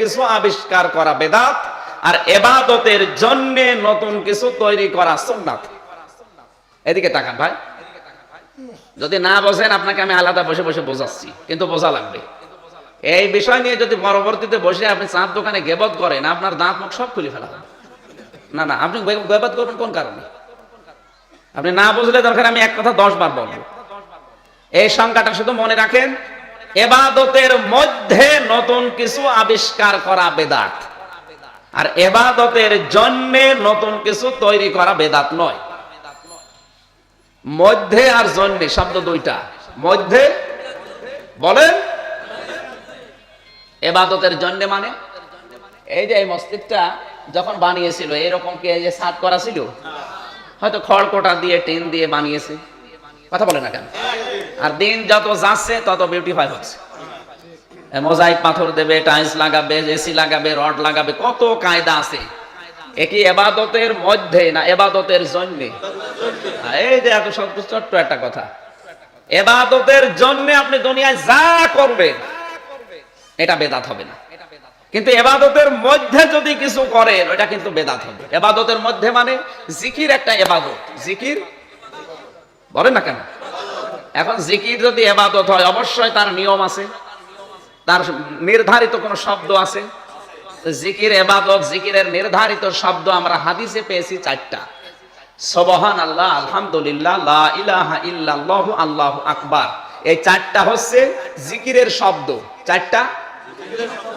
কিছু আবিষ্কার করা বেদাত আর এবাদতের জন্য নতুন কিছু তৈরি করা সুন্নাত। এদিকে তাকান ভাই। যদি না বোঝেন, আপনাকে আমি আলাদা বসে বসে বোঝাচ্ছি, কিন্তু বোঝা লাগবে। এই বিষয় নিয়ে যদি পরবর্তীতে বসে আপনি চাঁদ দোকানে গেবত করেন, আপনার দাঁত মুখ সব খুলে ফেলা না না, আপনি গেবত করবেন কোন কারণে? আপনি না বুঝলে দরকার, আমি এক কথা দশ বার বলব। এই সংখ্যাটা শুধু মনে রাখেন এবাদতের মধ্যে নতুন কিছু আবিষ্কার করা বেদাত। আর এবাদতের জন্য নতুন কিছু তৈরি করা বেদাত নয়। মধ্যে আর জন্যে, শব্দ দুইটা। মধ্যে, বলেন, এবাদতের জন্য মানে? এই যে এই মসজিদটা যখন বানিয়েছিল, এরকম কি এই যে সাত করা ছিল? হয়তো খড়কোটা দিয়ে, টিন দিয়ে বানিয়েছে। কথা বলে না কেন? আর দিন যত যাচ্ছে, তত বিউটিফাই হচ্ছে। মোজাইক পাথর দেবে টাইলস লাগাবে এসি লাগাবে রড লাগাবে, কত কায়দা আছে। একই এবাদতের মধ্যে না এবাদতের জন্য? এই যে এত ছোট্ট একটা কথা। এবাদতের জন্য আপনি দুনিয়ায় যা করবেন, এটা বেদাত হবে না। কিন্তু এবাদতের মধ্যে যদি কিছু করেন ওটা কিন্তু বেদাত হবে। এবাদতের মধ্যে মানে জিকির একটা এবাদত। জিকির বলেন না কেন? এখন জিকির যদি এবাদত হয়, অবশ্যই তার নিয়ম আছে। তার নির্ধারিত কোনো শব্দ আছে। জিকির এবাদত, জিকিরের নির্ধারিত শব্দ আমরা হাদিসে পেয়েছি চারটা। সবহান আল্লাহ আলহামদুলিল্লাহ, লা আল্লাহু আকবার। এই চারটা হচ্ছে জিকিরের শব্দ। চারটা?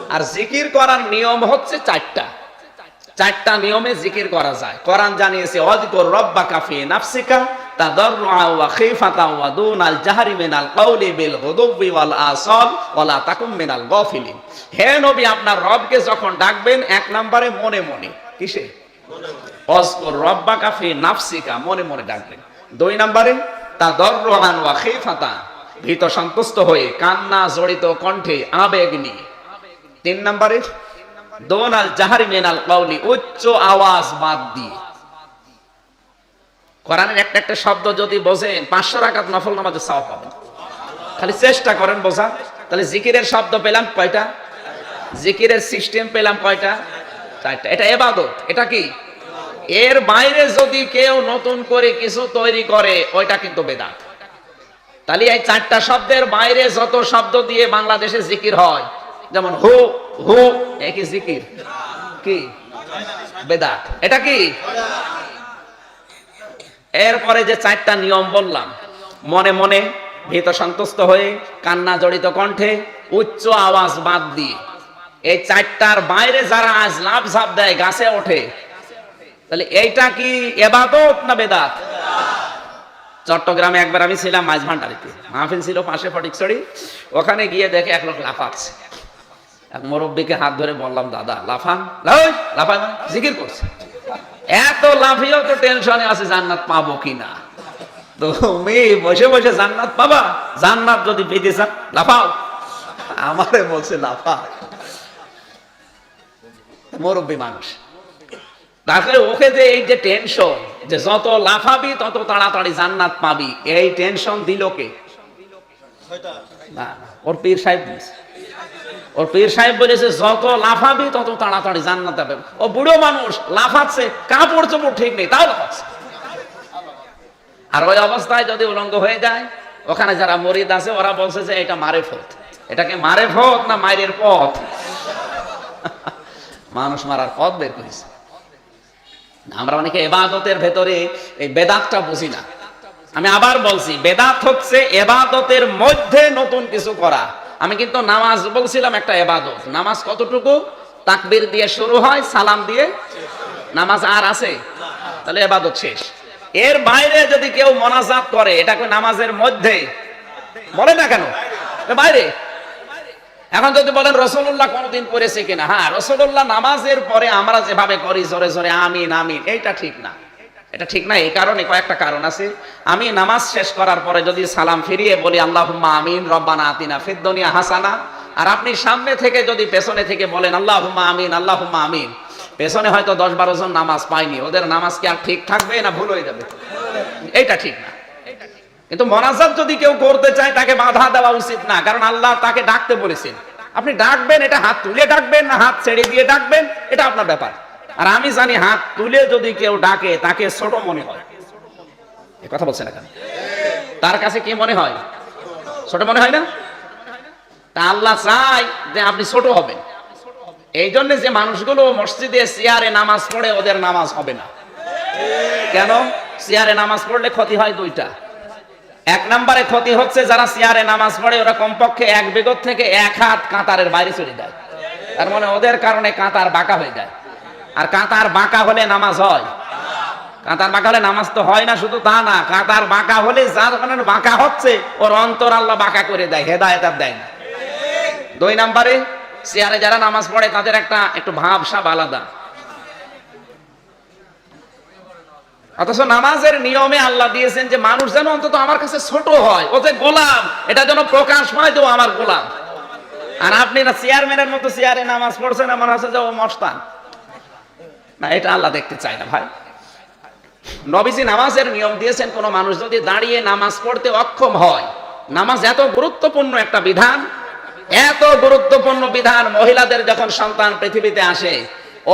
আর জিকির করার নিয়ম হচ্ছে চারটা। চারটা নিয়মে জিকির করা যায়। কোরআন জানিয়েছে, অযকুর রব্বাকা ফি নাফসিকা ওয়া ওয়া তাকুম আপনার রবকে যখন ডাকবেন, এক নম্বরে মনে মনে, কিসে? অযকুর রব্বাকা ফি নাফসিকা, মনে মনে ডাকবেন। দুই নম্বরে, তাদাররুআন ওয়া খিফাতা, ভীত সন্তুষ্ট হয়ে কান্না জড়িত কণ্ঠে আবেগ নিয়ে। তিন নম্বরে, দোনাল জাহারি মেনাল কাউলি উচ্চ আওয়াজ বাদ দিয়ে। কোরআনের একটা একটা শব্দ যদি বোঝেন, পাঁচশো রাকাত নফল নামাজে সাওয়াব পাবেন। খালি চেষ্টা করেন বোঝা। তাহলে জিকিরের শব্দ পেলাম কয়টা? জিকিরের সিস্টেম পেলাম কয়টা? চারটা। এটা এবাদত। এটা কি? এর বাইরে যদি কেউ নতুন করে কিছু তৈরি করে, ওইটা কিন্তু বেদাত। তাহলে এই চারটা শব্দের বাইরে যত শব্দ দিয়ে বাংলাদেশে জিকির হয়, যেমন হু হু একই জিকির? কি? বেদাত। এটা কি? এরপরে যে চারটা নিয়ম বললাম, মনে মনে ভীত সন্তুষ্ট হয়ে কান্না জড়িত কণ্ঠে উচ্চ আওয়াজ বাদ দিয়ে এই চারটার বাইরে যারা আজ লাভ ঝাপ দেয়, গাছে ওঠে, তাহলে এইটা কি এবাদত না বেদাত? চট্টগ্রামে একবার আমি ছিলাম মাঝ ভান্ডারিতে, মাহফিল ছিল পাশে ফটিকছড়ি, ওখানে গিয়ে দেখে এক লোক লাফাচ্ছে। এক মুরব্বীকে হাত ধরে বললাম, দাদা, লাফান? লাফাই মানে জিকির করছে। এত লাফিয়েও তো টেনশনে আছে, জান্নাত পাবো কিনা? তুমি বসে বসে জান্নাত পাবা। জান্নাত যদি পেতে চান লাফাও। আমারে বলছে, লাফা। মুরব্বী মানুষ। তারপরে ওকে যে এই যে টেনশন যে যত লাফাবি, তত তাড়াতাড়ি জান্নাত পাবি। এই টেনশন দিল কে? ওর পীর সাহেব। ওর পীর সাহেব বলেছে, যত লাফাবি তত তাড়াতাড়ি জান্নাত পাবে ও বুড়ো মানুষ, লাফাচ্ছে, কাপড় চোপড় ঠিক নেই, তাও লাফাচ্ছে। আর ওই অবস্থায় যদি উলঙ্গ হয়ে যায়, ওখানে যারা মরিদ আছে, ওরা বলছে যে এটা মারে ফত এটাকে মারে ফত না মায়ের পথ? মানুষ মারার পথ বের করেছে। আমরা অনেকে এবাদতের ভেতরে এই বেদাতটা বুঝি না। আমি আবার বলছি, বেদাত হচ্ছে এবাদতের মধ্যে নতুন কিছু করা। আমি কিন্তু নামাজ বলছিলাম একটা এবাদত। নামাজ কতটুকু? তাকবীর দিয়ে শুরু হয়, সালাম দিয়ে। নামাজ আর আছে? তাহলে এবাদত শেষ। এর বাইরে যদি কেউ মনাজাত করে এটাকে নামাজের মধ্যে? বলে না কেন? বাইরে। এখন যদি বলেন রসুল্লাহ কোনদিন করেছে কিনা? হ্যাঁ রসুল্লাহ নামাজের পরে আমরা যেভাবে করি, জোরে জোরে আমিন আমিন, এইটা ঠিক না। এটা ঠিক না, এই কারণে কয়েকটা কারণ আছে। আমি নামাজ শেষ করার পরে যদি সালাম ফিরিয়ে বলি আল্লাহ আমিন, রব্বানা আতিনা ফিদ্দনিয়া হাসানা। আর আপনি সামনে থেকে যদি পেছনে থেকে বলেন আল্লাহ আমিন আল্লাহ আমিন। পেছনে হয়তো দশ বারো জন নামাজ পায়নি, ওদের নামাজ কি আর ঠিক থাকবে না ভুল হয়ে যাবে? এইটা ঠিক না। কিন্তু মনাজাত যদি কেউ করতে চায়, তাকে বাধা দেওয়া উচিত না, কারণ আল্লাহ তাকে ডাকতে বলেছেন। আপনি ডাকবেন, এটা হাত তুলে ডাকবেন না, হাত ছেড়ে দিয়ে ডাকবেন, এটা আপনার ব্যাপার। আর আমি জানি হাত তুলে যদি কেউ ডাকে, তাকে ছোট মনে হয়। কথা বলছে না কেন? তার কাছে কি মনে হয়? ছোট মনে হয় না? তা আল্লাহ চাই যে আপনি ছোট হবেন। এই জন্য যে মানুষগুলো মসজিদে চেয়ারে নামাজ পড়ে, ওদের নামাজ হবে না। কেন? চেয়ারে নামাজ পড়লে ক্ষতি হয় দুইটা। এক নম্বরে ক্ষতি হচ্ছে যারা চেয়ারে নামাজ পড়ে, ওরা কমপক্ষে এক বেগত থেকে এক হাত কাতারের বাইরে চলে যায়। তার মানে ওদের কারণে কাতার বাঁকা হয়ে যায়। আর কাতার বাঁকা হলে নামাজ হয়। কাতার বাঁকা হলে নামাজ তো হয় না, শুধু তা না, কাতার বাঁকা হলে যার কারণে বাঁকা হচ্ছে, ওর অন্তর আল্লাহ বাঁকা করে দেয়, হেদায়ত আর দেয় না। দুই নাম্বারে, চেয়ারে যারা নামাজ পড়ে, তাদের একটা, একটু ভাবসাব আলাদা। অথচ নামাজের নিয়মে আল্লাহ দিয়েছেন যে, মানুষ যেন অন্তত আমার কাছে ছোট হয়, ও যে গোলাম, এটা যেন প্রকাশ হয় যে আমার গোলাম। আর আপনি না চেয়ারম্যানের মতো চেয়ারে নামাজ পড়ছেন, আমার কাছে যে ও মস্তান। না, এটা আল্লাহ দেখতে চায় না ভাই। নবীজি নামাজের নিয়ম দিয়েছেন, কোন মানুষ যদি দাঁড়িয়ে নামাজ পড়তে অক্ষম হয়, নামাজ এত গুরুত্বপূর্ণ একটা বিধান, এত গুরুত্বপূর্ণ বিধান মহিলাদের যখন সন্তান পৃথিবীতে আসে,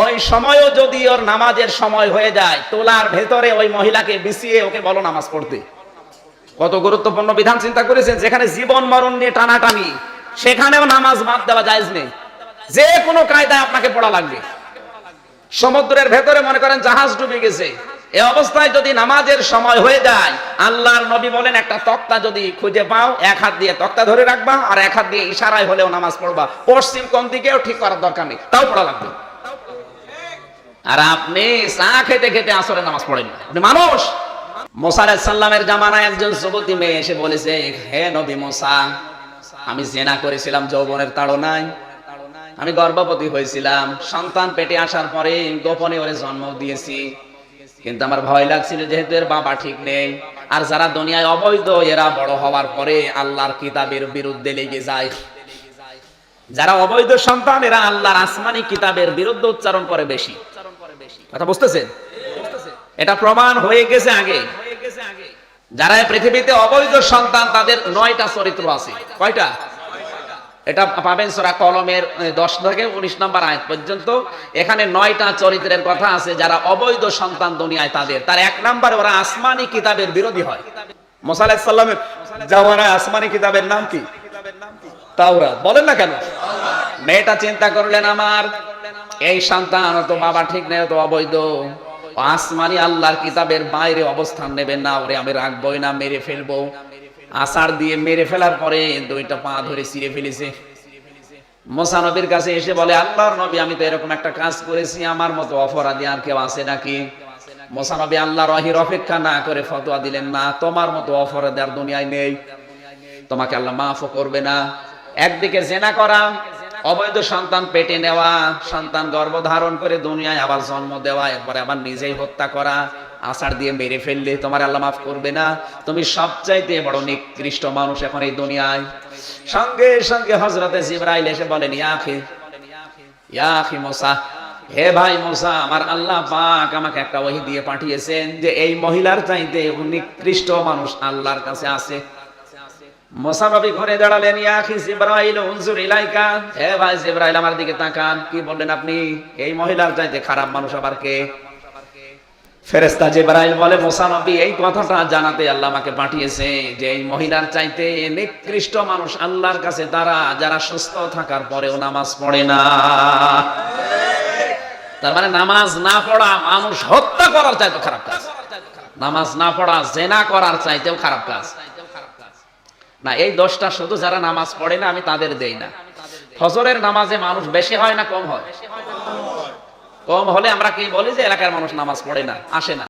ওই সময়ও যদি ওর নামাজের সময় হয়ে যায়, তোলার ভেতরে ওই মহিলাকে বিছিয়ে ওকে বলো নামাজ পড়তে। কত গুরুত্বপূর্ণ বিধান চিন্তা করেছেন, যেখানে জীবন মরণ নিয়ে টানাটানি, সেখানেও নামাজ বাদ দেওয়া জায়েজ নেই। যে কোনো কায়দায় আপনাকে পড়া লাগবে। সমুদ্রের ভেতরে মনে করেন জাহাজ ডুবে গেছে। এ অবস্থায় যদি নামাজের সময় হয়ে যায়, আল্লাহর নবী বলেন, একটা তক্তা যদি খুঁজে পাও, এক হাত দিয়ে তক্তা ধরে রাখবা আর এক হাত দিয়ে ইশারায় হলেও নামাজ পড়বা। পশ্চিম কোন দিকেও ঠিক করার দরকার নেই, তাও পড়া লাগবে। আর আপনি চা খেতে খেতে আসরে নামাজ পড়েন। আপনি মানুষ। মোসার সাল্লামের জামানায় একজন যুবতী মেয়ে এসে বলেছে, হে নবী মোসা, আমি জেনা করেছিলাম যৌবনের তাড়নায়। আমি গর্ভবতী হয়েছিলাম। সন্তান পেটে আসার পরে গোপনে ওরে জন্ম দিয়েছি। কিন্তু আমার ভয় লাগছিল যেহেতু এর বাবা ঠিক নেই। আর যারা দুনিয়ায় অবৈধ, এরা বড় হওয়ার পরে আল্লাহর কিতাবের বিরুদ্ধে লেগে যায়। যারা অবৈধ সন্তান, এরা আল্লাহর আসমানি কিতাবের বিরুদ্ধে উচ্চারণ করে বেশি। কথা বুঝতেছেন এটা প্রমাণ হয়ে গেছে আগে। যারা পৃথিবীতে অবৈধ সন্তান, তাদের নয়টা চরিত্র আছে। কয়টা? এটা পাবেন সোরা কলমের দশ থেকে উনিশ নম্বর আয়াত পর্যন্ত। এখানে নয়টা চরিত্রের কথা আছে যারা অবৈধ সন্তান দুনিয়ায় তাদের। তার এক নম্বরে ওরা আসমানি কিতাবের বিরোধী হয়। মোসা আলাহিসাল্লামের জামানায় আসমানি কিতাবের নাম কি? তাওরাত। বলেন না কেন? মেয়েটা চিন্তা করলেন আমার, এই সন্তান তো বাবা ঠিক নেই তো অবৈধ। আসমানি আল্লাহর কিতাবের বাইরে অবস্থান নেবেন না, ওরে আমি রাখবোই না, মেরে ফেলব। আষাঢ় দিয়ে মেরে ফেলার পরে দুইটা পা ধরে ছিঁড়ে ফেলেছে। মোসা নবীর কাছে এসে বলে, আল্লাহর নবী, আমি তো এরকম একটা কাজ করেছি, আমার মতো অপরাধী আর কেউ আছে নাকি? মোসা নবী আল্লাহর রহির অপেক্ষা না করে ফতোয়া দিলেন, না, তোমার মতো অপরাধী আর দুনিয়ায় নেই। তোমাকে আল্লাহ মাফও করবে না। একদিকে জেনা করা, অবৈধ সন্তান পেটে নেওয়া, সন্তান গর্ভধারণ করে দুনিয়ায় আবার জন্ম দেওয়া এরপরে আবার নিজেই হত্যা করা আষাঢ় দিয়ে মেরে ফেললে তোমার আল্লাহ মাফ করবে না। তুমি সবচাইতে বড় নিকৃষ্ট মানুষ এখন এই দুনিয়ায়। সঙ্গে সঙ্গে হজরতে জিব্রাইল এসে বলেন ইয়াখি ইয়াখি মোসা, হে ভাই মোসা, আমার আল্লাহ পাক আমাকে একটা ওহি দিয়ে পাঠিয়েছেন যে এই মহিলার চাইতে নিকৃষ্ট মানুষ আল্লাহর কাছে আছে। মোসা নবী ঘুরে দাঁড়ালেন ইয়াখি জিব্রাইল, উনজুর ইলাইকা। হে ভাই জিব্রাইল, আমার দিকে তাকান। কি বললেন আপনি? এই মহিলার চাইতে খারাপ মানুষ আবার কে? ফেরেস্তা জিব্রাইল বলে, মোসা নবী, এই কথাটা জানাতে আল্লাহ আমাকে পাঠিয়েছে যে, এই মহিলার চাইতে নিকৃষ্ট মানুষ আল্লাহর কাছে তারা, যারা সুস্থ থাকার পরেও নামাজ পড়ে না। তার মানে নামাজ না পড়া মানুষ হত্যা করার চাইতে খারাপ কাজ। নামাজ না পড়া, জেনা করার চাইতেও খারাপ কাজ। না, এই দশটা শুধু যারা নামাজ পড়ে না, আমি তাদের দেই না। ফজরের নামাজে মানুষ বেশি হয় না কম হয়? কম হলে আমরা কি বলি যে এলাকার মানুষ নামাজ পড়ে না আসে না।